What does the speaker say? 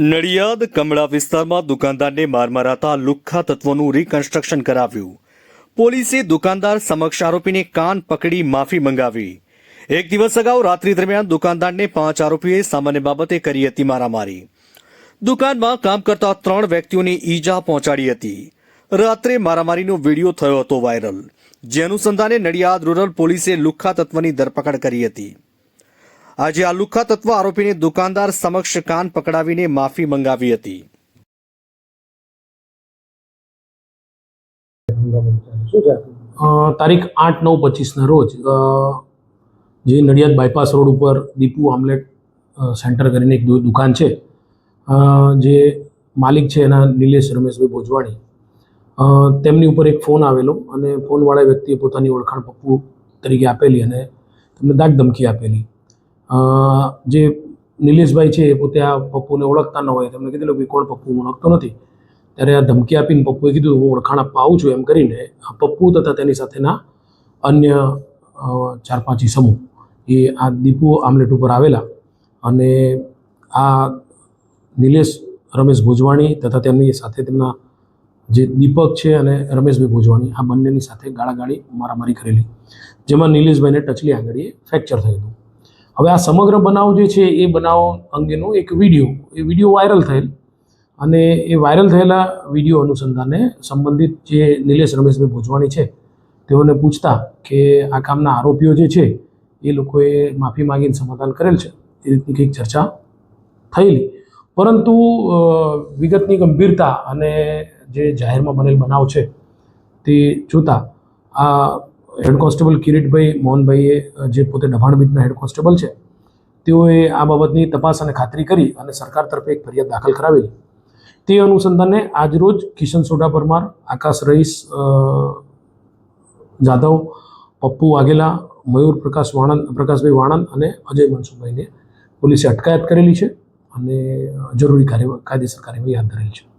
નડિયાદ કમળા વિસ્તારમાં દુકાનદારને માર મારાતા લુખ્ખા તત્વોનું રિકન્સ્ટ્રક્શન કરાવ્યું. પોલીસે દુકાનદાર સમક્ષ આરોપીને કાન પકડી માફી મંગાવી. એક દિવસ અગાઉ રાત્રિ દરમિયાન દુકાનદારને પાંચ આરોપીએ સામાન્ય બાબતે કરી હતી મારામારી. દુકાનમાં કામ કરતા ત્રણ વ્યક્તિઓને ઈજા પહોંચાડી હતી. રાત્રે મારામારીનો વીડિયો થયો હતો વાયરલ. જે અનુસંધાને નડિયાદ રૂરલ પોલીસે લુખ્ખા તત્વની ધરપકડ કરી હતી. આજે આ લુખ્ખા તત્વ આરોપીને દુકાનદાર સમક્ષ કાન પકડાવીને માફી મંગાવી હતી. તારીખ આઠ નવ પચીસના રોજ જે નડિયાદ બાયપાસ રોડ ઉપર દીપુ આમલેટ સેન્ટર કરીને એક દુકાન છે. જે માલિક છે એના નિલેશ રમેશભાઈ ભોજવાણી. તેમની ઉપર એક ફોન આવેલો અને ફોનવાળા વ્યક્તિએ પોતાની ઓળખાણ પપ્પુ તરીકે આપેલી અને તેમને દાગ ધમકી આપેલી. જે નિલેશભાઈ છે એ પોતે આ પપ્પુને ઓળખતા ન હોય તેમણે કીધેલું કે કોણ પપ્પુ? હું ઓળખતો નથી. ત્યારે આ ધમકી આપીને પપ્પુએ કીધું, હું ઓળખાણ આપવા છું એમ કરીને આ પપ્પુ તથા તેની સાથેના અન્ય ચાર પાંચ સમૂહ એ આ દીપુ આમલેટ ઉપર આવેલા અને આ નિલેશ, રમેશ ભોજવાણી તથા તેમની સાથે તેમના જે દીપક છે અને રમેશભાઈ ભોજવાણી, આ બંનેની સાથે ગાળાગાળી, મારામારી કરેલી. જેમાં નિલેશભાઈને ટચલી આંગળીએ ફ્રેક્ચર થયેલું. હવે આ સમગ્ર બનાવ જે છે એ બનાવ અંગેનો એક વીડિયો, એ વીડિયો વાયરલ થયેલ. અને એ વાયરલ થયેલા વીડિયો અનુસંધાને સંબંધિત જે નિલેશ રમેશભાઈ ભોજવાણી છે, તેઓને પૂછતા કે આ કામના આરોપીઓ જે છે, એ લોકોએ માફી માંગીને સમાધાન કરેલ છે. એ રીતની કંઈક ચર્ચા થયેલી. પરંતુ વિગતની ગંભીરતા અને જે જાહેરમાં બનેલ બનાવ છે, તે જોતાં આ હેડ કોન્સ્ટેબલ કિરીટભાઈ મોહનભાઈએ જે પોતે દભાણ બીટના હેડ કોન્સ્ટેબલ છે, તેઓએ આ બાબતની તપાસ અને ખાતરી કરી અને સરકાર તરફે એક ફરિયાદ દાખલ કરાવેલી. તે અનુસંધાને આજરોજ કિશન સોડા પરમાર, આકાશ રઈસ જાદવ પપ્પુ વાઘેલા, મયુર પ્રકાશ વાણંદ, પ્રકાશભાઈ વાણંદ અને અજય મનસુખભાઈને પોલીસે અટકાયત કરેલી છે અને જરૂરી કાર્ય કાયદેસર કાર્યવાહી હાથ ધરેલી છે.